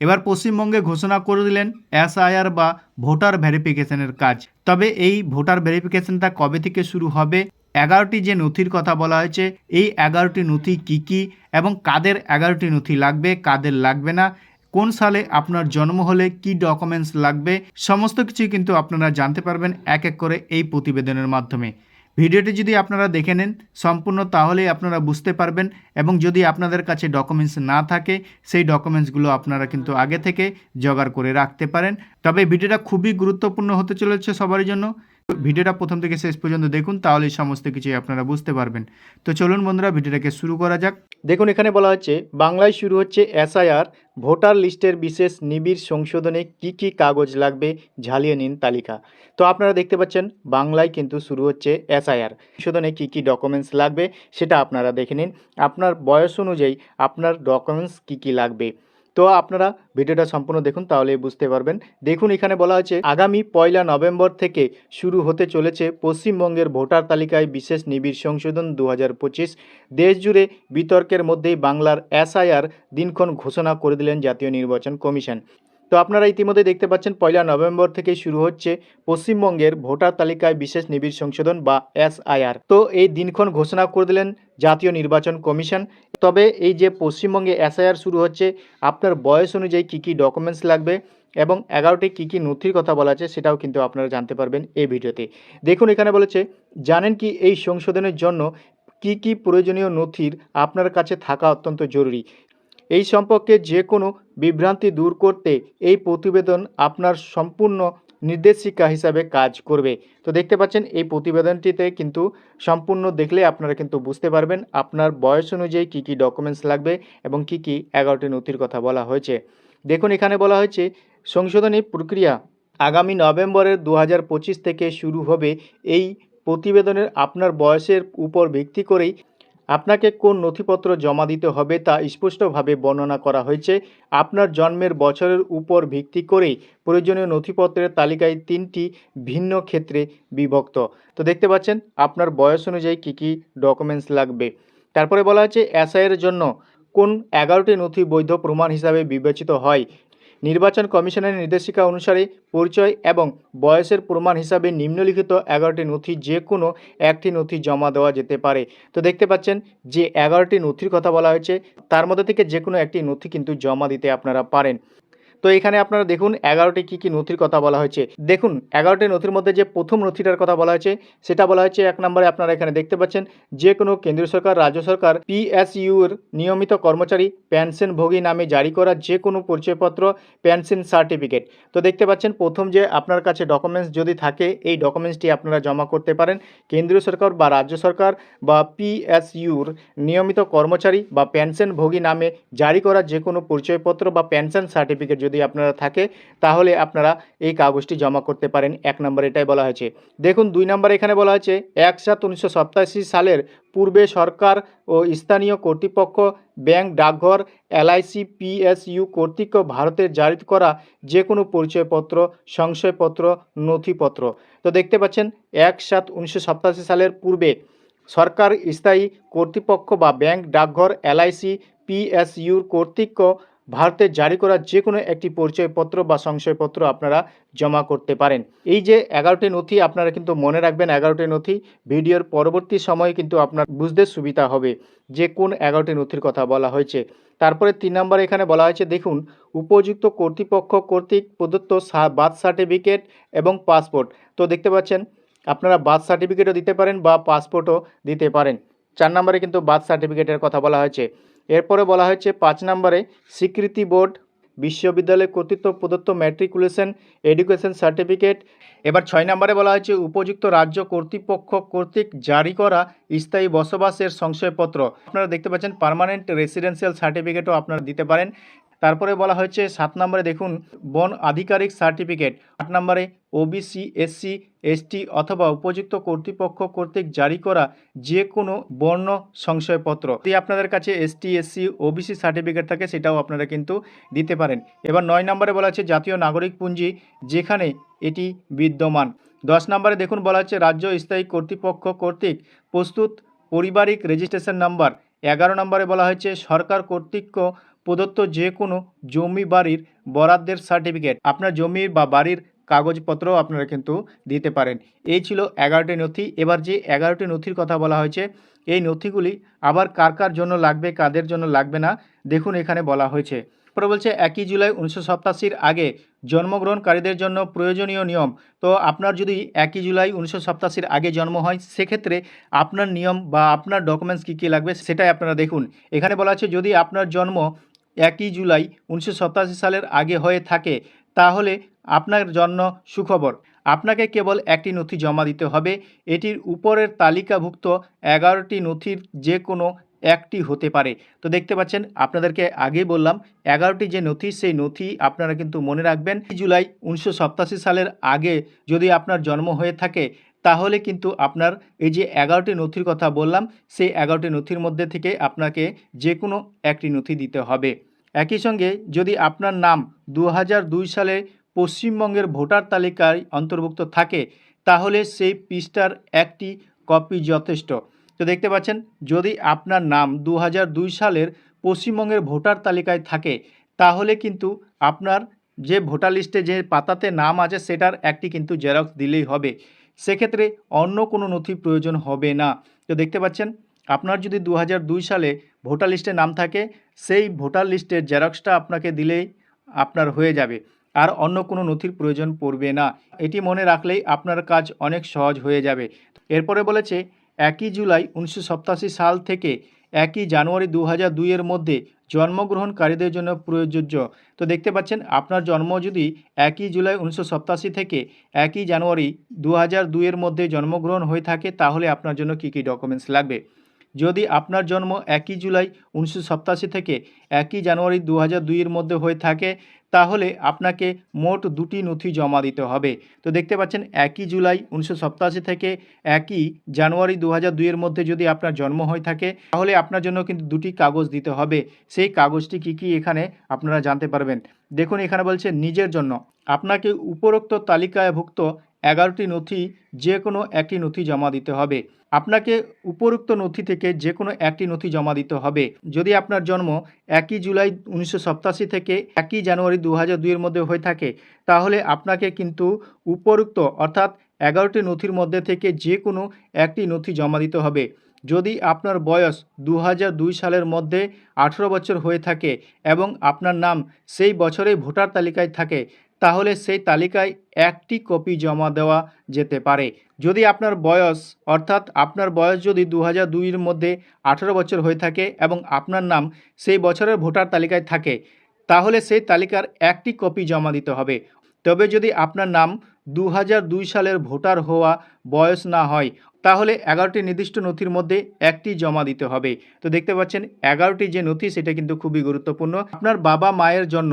এবার পশ্চিমবঙ্গে ঘোষণা করে দিলেন এসআইআর বা ভোটার ভেরিফিকেশনের কাজ। তবে এই ভোটার ভেরিফিকেশনটা কবে থেকে শুরু হবে? এগারোটি যে নথির কথা বলা হয়েছে, এই এগারোটি নথি কি কি এবং কাদের এগারোটি নথি লাগবে, কাদের লাগবে না? কোন সালে আপনার জন্ম হলে কি ডকুমেন্টস লাগবে? সমস্ত কিছুই কিন্তু আপনারা জানতে পারবেন এক এক করে এই প্রতিবেদনের মাধ্যমে। ভিডিওটি যদি আপনারা দেখে নেন সম্পূর্ণ তাহলে আপনারা বুঝতে পারবেন এবং যদি আপনাদের কাছে ডকুমেন্টস না থাকে, সেই ডকুমেন্টসগুলো আপনারা কিন্তু আগে থেকে জোগাড় করে রাখতে পারেন। তবে ভিডিওটা খুবই গুরুত্বপূর্ণ হতে চলেছে সবারই জন্য। ভিডিওটা প্রথম থেকে শেষ পর্যন্ত দেখুন তাহলে সমস্ত কিছুই আপনারা বুঝতে পারবেন। তো চলুন বন্ধুরা, ভিডিওটাকে শুরু করা যাক। দেখুন, এখানে বলা হচ্ছে, বাংলায় শুরু হচ্ছে এসআইআর, ভোটার লিস্টের বিশেষ নিবিড় সংশোধনে কি কি কাগজ লাগবে, ঝালিয়ে নিন তালিকা। তো আপনারা দেখতে পাচ্ছেন, বাংলায় কিন্তু শুরু হচ্ছে এসআইআর, সংশোধনে কি কি ডকুমেন্টস লাগবে, সেটা আপনারা দেখে নিন। আপনার বয়স অনুযায়ী আপনার ডকুমেন্টস কি কি লাগবে। তো আপনারা ভিডিওটা সম্পূর্ণ দেখুন তাহলে বুঝতে পারবেন। দেখুন, এখানে বলা হয়েছে, আগামী পয়লা নভেম্বর থেকে শুরু হতে চলেছে পশ্চিমবঙ্গের ভোটার তালিকায় বিশেষ নিবিড় সংশোধন দু হাজার পঁচিশ। দেশ জুড়ে বিতর্কের মধ্যেই বাংলার এসআইআর দিনক্ষণ ঘোষণা করে দিলেন জাতীয় নির্বাচন কমিশন। তো আপনারা ইতিমধ্যে দেখতে পাচ্ছেন পয়লা নভেম্বর থেকে শুরু হচ্ছে পশ্চিমবঙ্গের ভোটার তালিকায় বিশেষ নিবিড় সংশোধন বা এসআইআর। তো এই দিনক্ষণ ঘোষণা করে দিলেন জাতীয় নির্বাচন কমিশন। তবে এই যে পশ্চিমবঙ্গে এসআইআর শুরু হচ্ছে, আপনার বয়স অনুযায়ী কী কী ডকুমেন্টস লাগবে এবং এগারোটি কী কী নথির কথা বলা আছে সেটাও কিন্তু আপনারা জানতে পারবেন এই ভিডিওতে। দেখুন, এখানে বলেছে, জানেন কি এই সংশোধনের জন্য কি কি প্রয়োজনীয় নথির আপনার কাছে থাকা অত্যন্ত জরুরি? এই সম্পর্কে যে কোনো বিভ্রান্তি দূর করতে এই প্রতিবেদন আপনার সম্পূর্ণ নির্দেশিকা হিসাবে কাজ করবে। তো দেখতে পাচ্ছেন, এই প্রতিবেদনটিতে কিন্তু সম্পূর্ণ দেখলে আপনারা কিন্তু বুঝতে পারবেন আপনার বয়স অনুযায়ী কী কী ডকুমেন্টস লাগবে এবং কী কী এগারোটি নথির কথা বলা হয়েছে। দেখুন, এখানে বলা হয়েছে, সংশোধনী প্রক্রিয়া আগামী নভেম্বরের দু হাজার পঁচিশ থেকে শুরু হবে। এই প্রতিবেদনের আপনার বয়সের উপর ভিত্তি করেই আপনাকে কোন নথিপত্র জমা দিতে হবে তা স্পষ্টভাবে বর্ণনা করা হয়েছে। আপনার জন্মের বছরের উপর ভিত্তি করেই প্রয়োজনীয় নথিপত্রের তালিকায় তিনটি ভিন্ন ক্ষেত্রে বিভক্ত। তো দেখতে পাচ্ছেন, আপনার বয়স অনুযায়ী কী কী ডকুমেন্টস লাগবে। তারপরে বলা হচ্ছে এসআইয়ের জন্য কোন এগারোটি নথি বৈধ প্রমাণ হিসাবে বিবেচিত হয়। নির্বাচন কমিশনের নির্দেশিকা অনুসারে পরিচয় এবং বয়সের প্রমাণ হিসাবে নিম্নলিখিত এগারোটি নথি যে কোনো একটি নথি জমা দেওয়া যেতে পারে। তো দেখতে পাচ্ছেন যে এগারোটি নথির কথা বলা হয়েছে, তার মধ্যে থেকে যে কোনো একটি নথি কিন্তু জমা দিতে আপনারা পারেন। তো এখানে আপনারা দেখুন এগারোটি কী কী নথির কথা বলা হয়েছে। দেখুন, এগারোটি নথির মধ্যে যে প্রথম নথিটার কথা বলা হয়েছে, সেটা বলা হয়েছে এক নম্বরে আপনারা এখানে দেখতে পাচ্ছেন, যে কোনো কেন্দ্রীয় সরকার, রাজ্য সরকার পিএসইউর নিয়মিত কর্মচারী পেনশনভোগী নামে জারি করা যে কোনো পরিচয়পত্র, পেনশন সার্টিফিকেট। তো দেখতে পাচ্ছেন, প্রথম যে আপনার কাছে ডকুমেন্টস যদি থাকে, এই ডকুমেন্টসটি আপনারা জমা করতে পারেন। কেন্দ্রীয় সরকার বা রাজ্য সরকার বা পিএসইউর নিয়মিত কর্মচারী বা পেনশনভোগী নামে জারি করা যে কোনো পরিচয়পত্র বা পেনশন সার্টিফিকেট যদি আপনারা থাকে, তাহলে আপনারা এই কাগজটি জমা করতে পারেন। এক নম্বর এটাই বলা হয়েছে। দেখুন, দুই নম্বর এখানে বলা হয়েছে, এক সাত উনিশশো সালের পূর্বে সরকার ও স্থানীয় কর্তৃপক্ষ ব্যাংক ডাকঘর এলআইসি পিএসইউ কর্তৃক ভারতের জারি করা যে কোনো পরিচয়পত্র, সংশয়পত্র, নথিপত্র। তো দেখতে পাচ্ছেন, এক সাত উনিশশো সালের পূর্বে সরকার স্থায়ী কর্তৃপক্ষ বা ব্যাংক ডাকঘর এলআইসি পিএসইউর কর্তৃক ভারতের জারি করা যে কোনো একটি পরিচয়পত্র বা সংশয়পত্র আপনারা জমা করতে পারেন। এই যে এগারোটি নথি আপনারা কিন্তু মনে রাখবেন, এগারোটি নথি ভিডিওর পরবর্তী সময়ে কিন্তু আপনার বুঝতে সুবিধা হবে যে কোন এগারোটি নথির কথা বলা হয়েছে। তারপরে তিন নম্বর এখানে বলা হয়েছে, দেখুন, উপযুক্ত কর্তৃপক্ষ কর্তৃক প্রদত্ত বার্থ সার্টিফিকেট এবং পাসপোর্ট। তো দেখতে পাচ্ছেন, আপনারা বার্থ সার্টিফিকেটও দিতে পারেন বা পাসপোর্টও দিতে পারেন। চার নম্বরে কিন্তু বার্থ সার্টিফিকেটের কথা বলা হয়েছে। এরপরে বলা হয়েছে, পাঁচ নম্বরে স্বীকৃতি বোর্ড, বিশ্ববিদ্যালয় কর্তৃত্ব প্রদত্ত ম্যাট্রিকুলেশন এডুকেশন সার্টিফিকেট এবার ছয় নম্বরে বলা হয়েছে, উপযুক্ত রাজ্য কর্তৃপক্ষ কর্তৃক জারি করা স্থায়ী বসবাসের সংশয়পত্র। আপনারা দেখতে পাচ্ছেন পারমানেন্ট রেসিডেন্সিয়াল সার্টিফিকেটও আপনারা দিতে পারেন। তারপরে বলা হয়েছে, সাত নম্বরে দেখুন, বন আধিকারিক সার্টিফিকেট। আট নম্বরে ওবিসি এসসি এসটি অথবা উপযুক্ত কর্তৃপক্ষ কর্তৃক জারি করা যে কোনো বর্ণ সংশয়পত্র। যদি আপনাদের কাছে এসটি এসসি ওবিসি সার্টিফিকেট থাকে, সেটাও আপনারা কিন্তু দিতে পারেন। এবার নয় নম্বরে বলা হচ্ছে জাতীয় নাগরিক পুঞ্জি যেখানে এটি বিদ্যমান। দশ নম্বরে দেখুন, বলা হচ্ছে রাজ্য স্থায়ী কর্তৃপক্ষ কর্তৃক প্রস্তুত পারিবারিক রেজিস্ট্রেশন নাম্বার। এগারো নম্বরে বলা হয়েছে, সরকার কর্তৃক প্রদত্ত যে কোনো জমি বাড়ির বরাদ্দের সার্টিফিকেট, আপনার জমি বা বাড়ির কাগজপত্র আপনারা কিন্তু দিতে পারেন। এই ছিল এগারোটি নথি। এবার যে এগারোটি নথির কথা বলা হয়েছে, এই নথিগুলি আবার কার কার জন্য লাগবে, কাদের জন্য লাগবে না, দেখুন এখানে বলা হয়েছে। তারপরে বলছে, একই জুলাই উনিশশো সপ্তাশির আগে জন্মগ্রহণকারীদের জন্য প্রয়োজনীয় নিয়ম। তো আপনার যদি একই জুলাই উনিশশো সপ্তাশির আগে জন্ম হয়, সেক্ষেত্রে আপনার নিয়ম বা আপনার ডকুমেন্টস কী কী লাগবে সেটাই আপনারা দেখুন। এখানে বলা আছে যদি আপনার জন্ম একই জুলাই উনিশশো সালের আগে হয়ে থাকে, তাহলে আপনার জন্য সুখবর। আপনাকে কেবল একটি নথি জমা দিতে হবে, এটির উপরের তালিকাভুক্ত এগারোটি নথির যে কোনো একটি হতে পারে। তো দেখতে পাচ্ছেন, আপনাদেরকে আগেই বললাম, এগারোটি যে নথি, সেই নথি আপনারা কিন্তু মনে রাখবেন জুলাই উনিশশো সালের আগে যদি আপনার জন্ম হয়ে থাকে, তাহলে কিন্তু আপনার এই যে এগারোটি নথির কথা বললাম, সেই এগারোটি নথির মধ্যে থেকে আপনাকে যে কোনো একটি নথি দিতে হবে। একই সঙ্গে যদি আপনার নাম দু সালে পশ্চিমবঙ্গের ভোটার তালিকায় অন্তর্ভুক্ত থাকে, তাহলে সেই পৃষ্ঠার একটি কপি যথেষ্ট। তো দেখতে পাচ্ছেন, যদি আপনার নাম দু সালের পশ্চিমবঙ্গের ভোটার তালিকায় থাকে, তাহলে কিন্তু আপনার যে ভোটার লিস্টে যে পাতাতে নাম আছে, সেটার একটি কিন্তু জেরক্স দিলেই হবে। সেক্ষেত্রে অন্য কোনো নথি প্রয়োজন হবে না। তো দেখতে পাচ্ছেন আপনার যদি দু সালে ভোটার লিস্টে নাম থাকে, সেই ভোটার লিস্টের জেরক্সটা আপনাকে দিলেই আপনার হয়ে যাবে। আর অন্য কোনো নথির প্রয়োজন পড়বে না। এটি মনে রাখলেই আপনার কাজ অনেক সহজ হয়ে যাবে। এরপরে বলেছে, একই জুলাই উনিশশো সাল থেকে একই জানুয়ারি দু হাজার দুইয়ের মধ্যে জন্মগ্রহণকারীদের জন্য প্রযোজ্য। তো দেখতে পাচ্ছেন, আপনার জন্ম যদি একই জুলাই উনিশশো থেকে একই জানুয়ারি দু হাজার দুইয়ের মধ্যে জন্মগ্রহণ হয়ে থাকে, তাহলে আপনার জন্য কী কী ডকুমেন্টস লাগবে? যদি আপনার জন্ম একই জুলাই উনিশশো থেকে একই জানুয়ারি দু হাজার মধ্যে হয়ে থাকে, তাহলে আপনাকে মোট দুটি নথি জমা দিতে হবে। তো দেখতে পাচ্ছেন, একই জুলাই উনিশশো থেকে একই জানুয়ারি দু হাজার মধ্যে যদি আপনার জন্ম হয়ে থাকে, তাহলে আপনার জন্য কিন্তু দুটি কাগজ দিতে হবে। সেই কাগজটি কী কী এখানে আপনারা জানতে পারবেন? দেখুন, এখানে বলছে, নিজের জন্য। আপনাকে উপরোক্ত তালিকাভুক্ত এগারোটি নথি, যে কোনো একটি নথি জমা দিতে হবে। আপনাকে উপরোক্ত নথি থেকে যে কোনো একটি নথি জমা দিতে হবে। যদি আপনার জন্ম একই জুলাই উনিশশো থেকে একই জানুয়ারি দু হাজার মধ্যে হয়ে থাকে, তাহলে আপনাকে কিন্তু উপরোক্ত অর্থাৎ এগারোটি নথির মধ্যে থেকে যে কোনো একটি নথি জমা দিতে হবে। যদি আপনার বয়স দু সালের মধ্যে আঠেরো বছর হয়ে থাকে এবং আপনার নাম সেই বছরেই ভোটার তালিকায় থাকে তাহলে সেই তালিকায় একটি কপি জমা দেওয়া যেতে পারে। যদি আপনার বয়স, অর্থাৎ আপনার বয়স যদি দু হাজার দুইয়ের মধ্যে আঠেরো বছর হয়ে থাকে এবং আপনার নাম সেই বছরের ভোটার তালিকায় থাকে, তাহলে সেই তালিকার একটি কপি জমা দিতে হবে। তবে যদি আপনার নাম দু সালের ভোটার হওয়া বয়স না হয় তাহলে এগারোটি নির্দিষ্ট নথির মধ্যে একটি জমা দিতে হবে। তো দেখতে পাচ্ছেন, এগারোটি যে নথি, সেটা কিন্তু খুবই গুরুত্বপূর্ণ। আপনার বাবা মায়ের জন্য,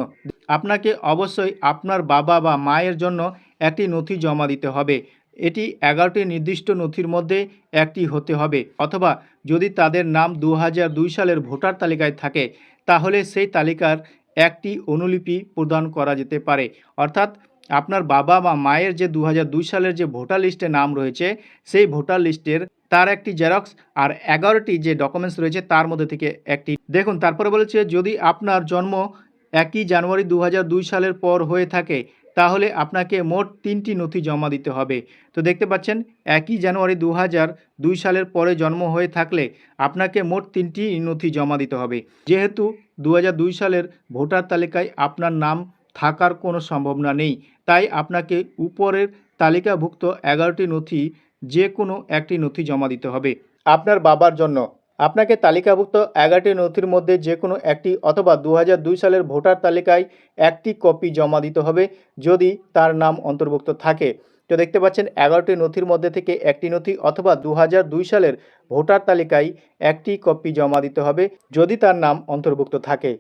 আপনাকে অবশ্যই আপনার বাবা বা মায়ের জন্য একটি নথি জমা দিতে হবে। এটি এগারোটি নির্দিষ্ট নথির মধ্যে একটি হতে হবে। অথবা যদি তাদের নাম দু সালের ভোটার তালিকায় থাকে, তাহলে সেই তালিকার একটি অনুলিপি প্রদান করা যেতে পারে। অর্থাৎ আপনার বাবা বা মায়ের যে দু সালের যে ভোটার লিস্টে নাম রয়েছে, সেই ভোটার লিস্টের তার একটি জেরক্স আর এগারোটি যে ডকুমেন্টস রয়েছে তার মধ্যে থেকে একটি। দেখুন, তারপরে বলেছে, যদি আপনার জন্ম একই জানুয়ারি দু সালের পর হয়ে থাকে, তাহলে আপনাকে মোট তিনটি নথি জমা দিতে হবে। তো দেখতে পাচ্ছেন, একই জানুয়ারি দু দুই সালের পরে জন্ম হয়ে থাকলে আপনাকে মোট তিনটি নথি জমা দিতে হবে। যেহেতু দু সালের ভোটার তালিকায় আপনার নাম থাকার কোনো সম্ভাবনা নেই তাই আপনাকে উপরের তালিকাভুক্ত এগারোটি নথি যে কোনো একটি নথি জমা দিতে হবে। আপনার বাবার জন্য। আপনাকে তালিকাভুক্ত এগারোটি নথির মধ্যে যে কোনো একটি অথবা দু সালের ভোটার তালিকায় একটি কপি জমা দিতে হবে, যদি তার নাম অন্তর্ভুক্ত থাকে। তো দেখতে পাচ্ছেন, এগারোটি নথির মধ্যে থেকে একটি নথি অথবা দু সালের ভোটার তালিকায় একটি কপি জমা দিতে হবে, যদি তার নাম অন্তর্ভুক্ত থাকে।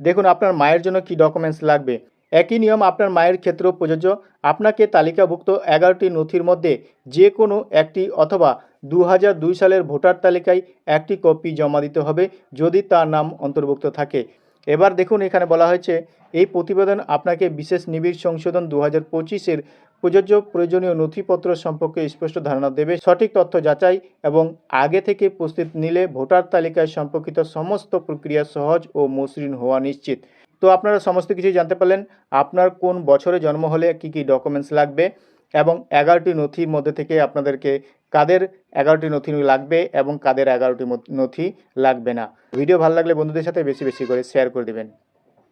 দেখুন, আপনার মায়ের জন্য কি ডকুমেন্টস লাগবে? একই নিয়ম আপনার মায়ের ক্ষেত্রেও প্রযোজ্য। আপনাকে তালিকাভুক্ত এগারোটি নথির মধ্যে যে কোনো একটি অথবা দু সালের ভোটার তালিকায় একটি কপি জমা দিতে হবে যদি তার নাম অন্তর্ভুক্ত থাকে। এবার দেখুন, এখানে বলা হয়েছে, এই প্রতিবেদন আপনাকে বিশেষ নিবিড় সংশোধন দু হাজার পঁচিশের প্রযোজ্য প্রয়োজনীয় নথিপত্র সম্পর্কে স্পষ্ট ধারণা দেবে। সঠিক তথ্য যাচাই এবং আগে থেকে প্রস্তুত নিলে ভোটার তালিকায় সম্পর্কিত সমস্ত প্রক্রিয়া সহজ ও মসৃণ হওয়া নিশ্চিত। তো আপনারা সমস্ত কিছুই জানতে পারলেন। আপনার কোন বছরে জন্ম হলে কি কি ডকুমেন্টস লাগবে এবং এগারোটি নথির মধ্যে থেকে আপনাদেরকে কাদের এগারোটি নথি লাগবে এবং কাদের এগারোটি নথি লাগবে না। ভিডিও ভালো লাগলে বন্ধুদের সাথে বেশি বেশি করে শেয়ার করে দেবেন।